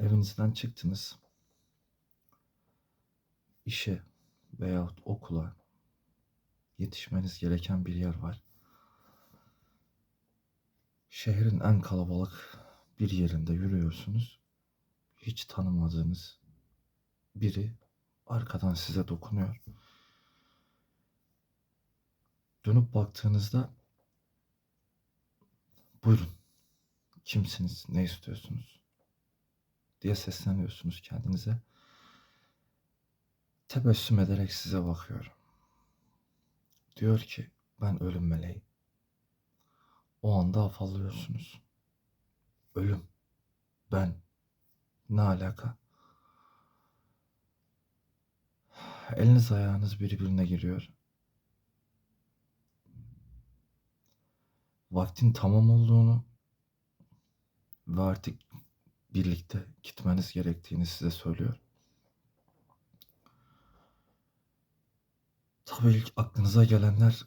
Evinizden çıktınız. İşe veyahut okula yetişmeniz gereken bir yer var. Şehrin en kalabalık bir yerinde yürüyorsunuz. Hiç tanımadığınız biri arkadan size dokunuyor. Dönüp baktığınızda buyurun kimsiniz, ne istiyorsunuz diye sesleniyorsunuz kendinize. Tebessüm ederek size bakıyor. Diyor ki ben ölüm meleği. O anda afallıyorsunuz. Ölüm. Ben. Ne alaka? Eliniz ayağınız birbirine giriyor. Vaktin tamam olduğunu ve artık birlikte gitmeniz gerektiğini size söylüyor. Tabii ilk aklınıza gelenler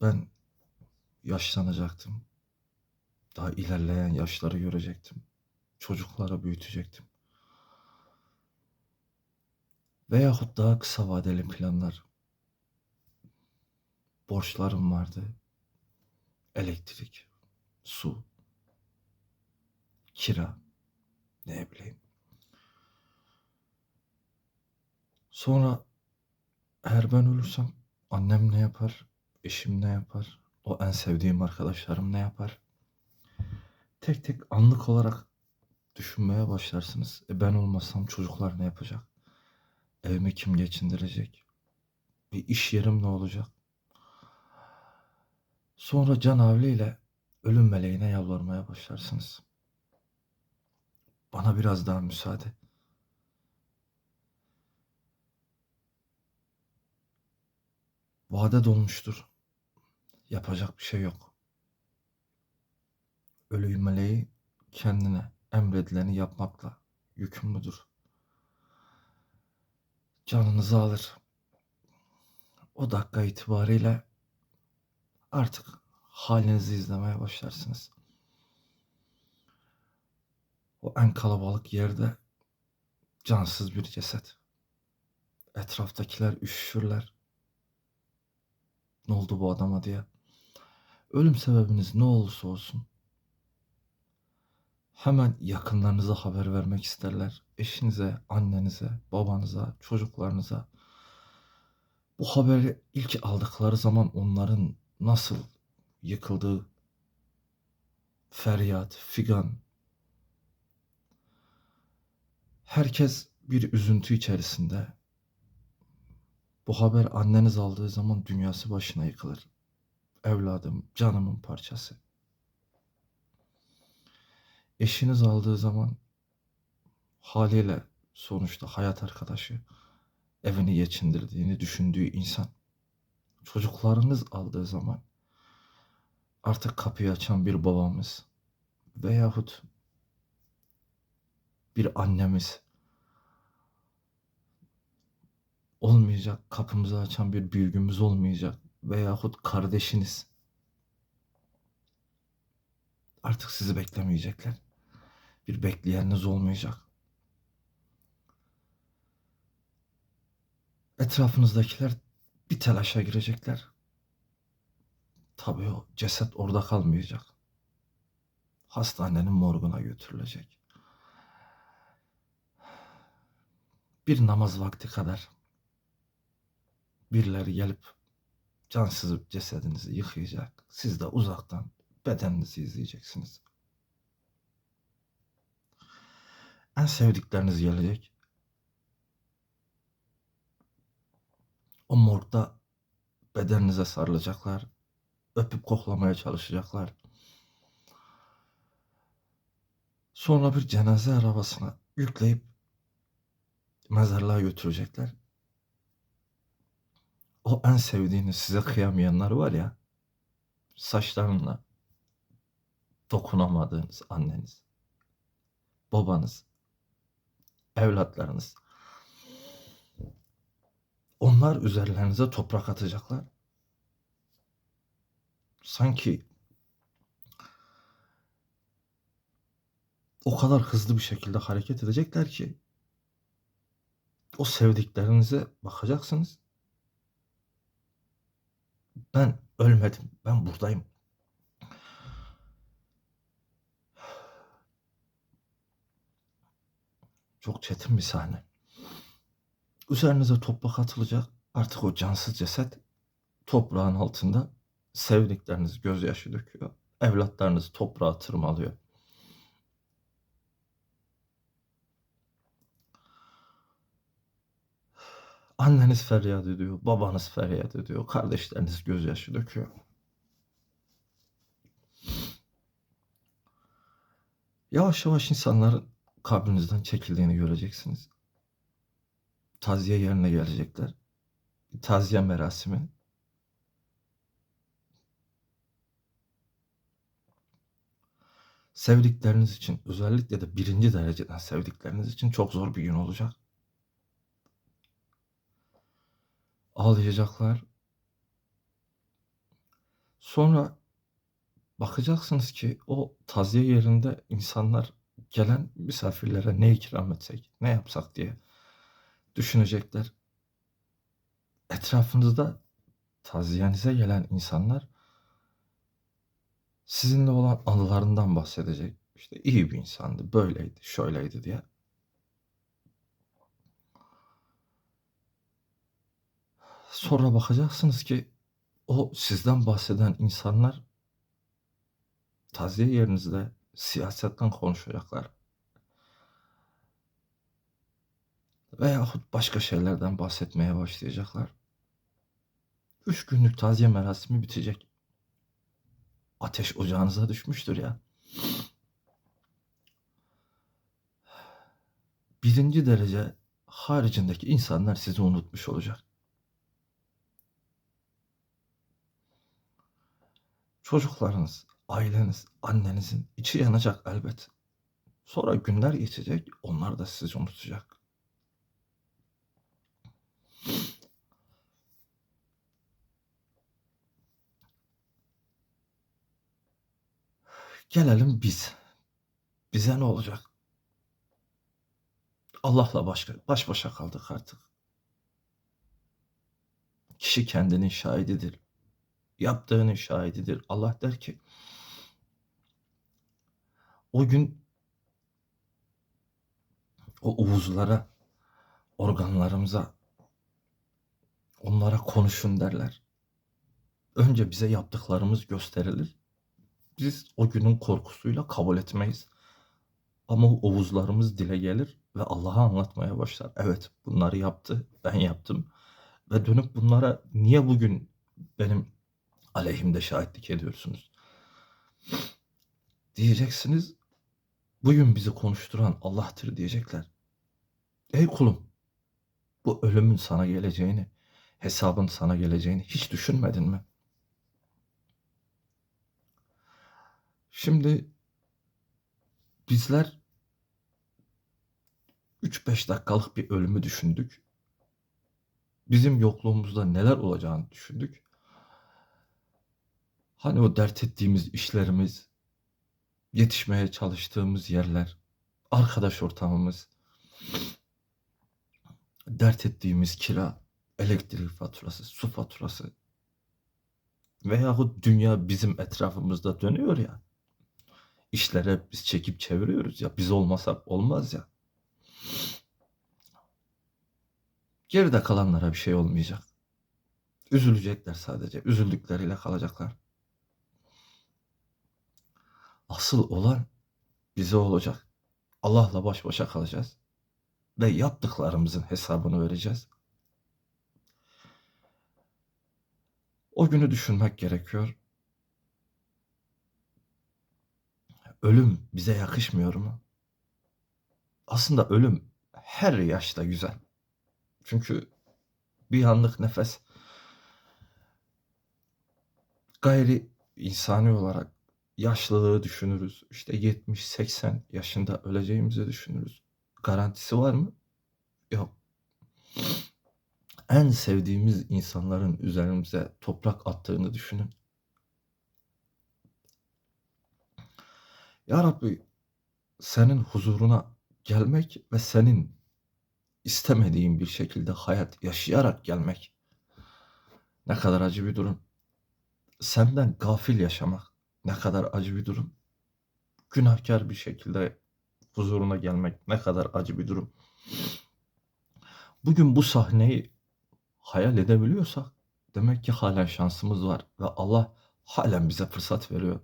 ben yaşlanacaktım. Daha ilerleyen yaşları görecektim. Çocuklara büyütecektim. Veyahut daha kısa vadeli planlar. Borçlarım vardı. Elektrik, su, kira, ne bileyim. Sonra eğer ben ölürsem annem ne yapar, eşim ne yapar, o en sevdiğim arkadaşlarım ne yapar? Tek tek anlık olarak düşünmeye başlarsınız. E ben olmasam çocuklar ne yapacak? Evimi kim geçindirecek? Bir iş yerim ne olacak? Sonra can havliyle ölüm meleğine yalvarmaya başlarsınız. Bana biraz daha müsaade. Vade dolmuştur. Yapacak bir şey yok. Ölü meleği kendine emredileni yapmakla yükümlüdür. Canınızı alır. O dakika itibariyle artık halinizi izlemeye başlarsınız. O en kalabalık yerde cansız bir ceset. Etraftakiler üşüşürler. Ne oldu bu adama diye. Ölüm sebebiniz ne olursa olsun hemen yakınlarınıza haber vermek isterler. Eşinize, annenize, babanıza, çocuklarınıza. Bu haberi ilk aldıkları zaman onların nasıl yıkıldığı feryat, figan. Herkes bir üzüntü içerisinde. Bu haber anneniz aldığı zaman dünyası başına yıkılır. Evladım, canımın parçası. Eşiniz aldığı zaman haliyle sonuçta hayat arkadaşı, evini geçindirdiğini düşündüğü insan. Çocuklarınız aldığı zaman artık kapıyı açan bir babamız veyahut bir annemiz olmayacak, kapımızı açan bir büyüğümüz olmayacak veyahut kardeşiniz artık sizi beklemeyecekler. Bir bekleyeniniz olmayacak. Etrafınızdakiler bir telaşa girecekler. Tabii o ceset orada kalmayacak. Hastanenin morguna götürülecek. Bir namaz vakti kadar birileri gelip cansız cesedinizi yıkayacak. Siz de uzaktan bedeninizi izleyeceksiniz. En sevdikleriniz gelecek. O morgda bedeninize sarılacaklar. Öpüp koklamaya çalışacaklar. Sonra bir cenaze arabasına yükleyip mezarlığa götürecekler. En sevdiğiniz size kıyamayanlar var ya saçlarınla dokunamadığınız anneniz, babanız, evlatlarınız. Onlar üzerlerinize toprak atacaklar. Sanki o kadar hızlı bir şekilde hareket edecekler ki o sevdiklerinize bakacaksınız. Ben ölmedim. Ben buradayım. Çok çetin bir sahne. Üzerinize toprak atılacak. Artık o cansız ceset toprağın altında sevdikleriniz gözyaşı döküyor. Evlatlarınız toprağa tırmalıyor. Anneniz feryat ediyor, babanız feryat ediyor, kardeşleriniz gözyaşı döküyor. Yavaş yavaş insanların kabrinizden çekildiğini göreceksiniz. Taziye yerine gelecekler. Taziye merasimi. Sevdikleriniz için özellikle de birinci dereceden sevdikleriniz için çok zor bir gün olacak. Ağlayacaklar. Sonra bakacaksınız ki o taziye yerinde insanlar gelen misafirlere ne ikram etsek, ne yapsak diye düşünecekler. Etrafınızda taziyenize gelen insanlar sizinle olan anılarından bahsedecek. İşte iyi bir insandı, böyleydi, şöyleydi diye. Sonra bakacaksınız ki o sizden bahseden insanlar taziye yerinizde siyasetten konuşacaklar. Veyahut başka şeylerden bahsetmeye başlayacaklar. Üç günlük taziye merasimi bitecek. Ateş ocağınıza düşmüştür ya. Birinci derece haricindeki insanlar sizi unutmuş olacak. Çocuklarınız, aileniz, annenizin içi yanacak elbet. Sonra günler geçecek, onlar da sizi unutacak. Gelelim biz. Bize ne olacak? Allah'la başka, baş başa kaldık artık. Kişi kendinin şahididir. Yaptığının şahididir. Allah der ki o gün o uvuzlara, organlarımıza onlara konuşun derler. Önce bize yaptıklarımız gösterilir. Biz o günün korkusuyla kabul etmeyiz. Ama o ovuzlarımız dile gelir ve Allah'a anlatmaya başlar. Evet bunları yaptı, ben yaptım. Ve dönüp bunlara niye bugün benim aleyhimde şahitlik ediyorsunuz? Diyeceksiniz, bugün bizi konuşturan Allah'tır diyecekler. Ey kulum, bu ölümün sana geleceğini, hesabın sana geleceğini hiç düşünmedin mi? Şimdi bizler 3-5 dakikalık bir ölümü düşündük. Bizim yokluğumuzda neler olacağını düşündük. Hani o dert ettiğimiz işlerimiz, yetişmeye çalıştığımız yerler, arkadaş ortamımız, dert ettiğimiz kira, elektrik faturası, su faturası veyahut dünya bizim etrafımızda dönüyor ya. İşlere biz çekip çeviriyoruz ya. Biz olmasak olmaz ya. Geride kalanlara bir şey olmayacak. Üzülecekler sadece. Üzüldükleriyle kalacaklar. Asıl olan bize olacak. Allah'la baş başa kalacağız. Ve yaptıklarımızın hesabını vereceğiz. O günü düşünmek gerekiyor. Ölüm bize yakışmıyor mu? Aslında ölüm her yaşta güzel. Çünkü bir anlık nefes gayri insani olarak yaşlılığı düşünürüz. İşte 70-80 yaşında öleceğimizi düşünürüz. Garantisi var mı? Yok. En sevdiğimiz insanların üzerimize toprak attığını düşünün. Ya Rabbi senin huzuruna gelmek ve senin istemediğin bir şekilde hayat yaşayarak gelmek ne kadar acı bir durum. Senden gafil yaşamak ne kadar acı bir durum. Günahkar bir şekilde huzuruna gelmek ne kadar acı bir durum. Bugün bu sahneyi hayal edebiliyorsak demek ki halen şansımız var ve Allah halen bize fırsat veriyor.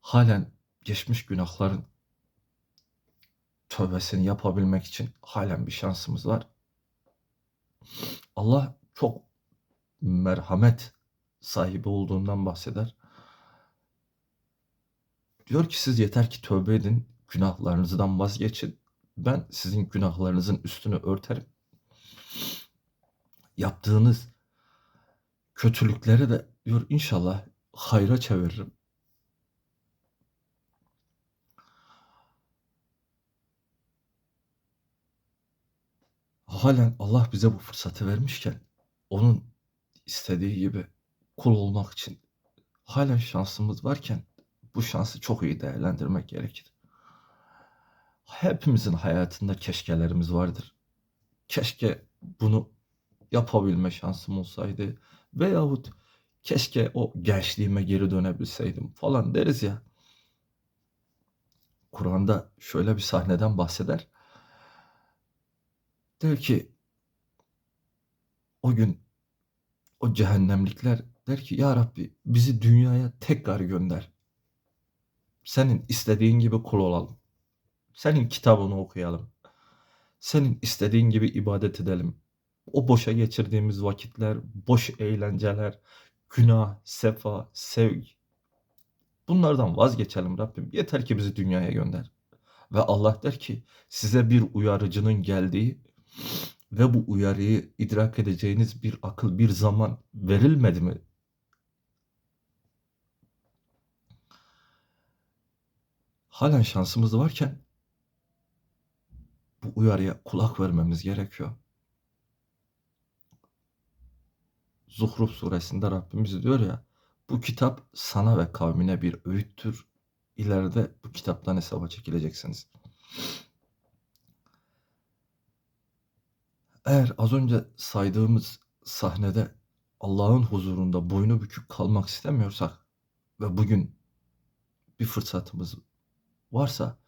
Halen geçmiş günahların tövbesini yapabilmek için halen bir şansımız var. Allah çok merhamet sahibi olduğundan bahseder. Diyor ki siz yeter ki tövbe edin, günahlarınızdan vazgeçin. Ben sizin günahlarınızın üstünü örterim. Yaptığınız kötülükleri de diyor inşallah hayra çeviririm. Halen Allah bize bu fırsatı vermişken onun istediği gibi kul olmak için halen şansımız varken bu şansı çok iyi değerlendirmek gerekir. Hepimizin hayatında keşkelerimiz vardır. Keşke bunu yapabilme şansım olsaydı veyahut keşke o gençliğime geri dönebilseydim falan deriz ya. Kur'an'da şöyle bir sahneden bahseder. Der ki o gün o cehennemlikler der ki ya Rabbi bizi dünyaya tekrar gönder. Senin istediğin gibi kul olalım. Senin kitabını okuyalım. Senin istediğin gibi ibadet edelim. O boşa geçirdiğimiz vakitler, boş eğlenceler, günah, sefa, sevgi. Bunlardan vazgeçelim Rabbim. Yeter ki bizi dünyaya gönder. Ve Allah der ki size bir uyarıcının geldiği ve bu uyarıyı idrak edeceğiniz bir akıl, bir zaman verilmedi mi? Halen şansımız varken bu uyarıya kulak vermemiz gerekiyor. Zuhruf suresinde Rabbimiz diyor ya, bu kitap sana ve kavmine bir öğüttür. İleride bu kitaptan hesaba çekileceksiniz. Eğer az önce saydığımız sahnede Allah'ın huzurunda boynu bükük kalmak istemiyorsak ve bugün bir fırsatımız varsa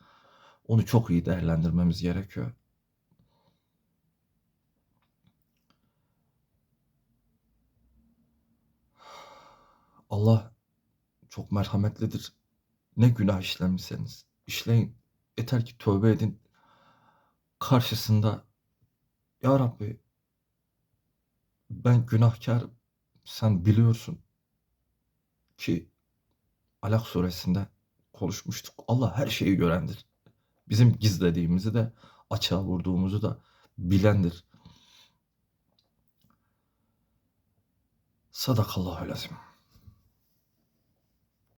onu çok iyi değerlendirmemiz gerekiyor. Allah çok merhametlidir. Ne günah işlemişseniz işleyin. Yeter ki tövbe edin. Karşısında ya Rabbi ben günahkar sen biliyorsun ki Alak suresinde konuşmuştuk. Allah her şeyi görendir. Bizim gizlediğimizi de açığa vurduğumuzu da bilendir. Sadakallahu lazim.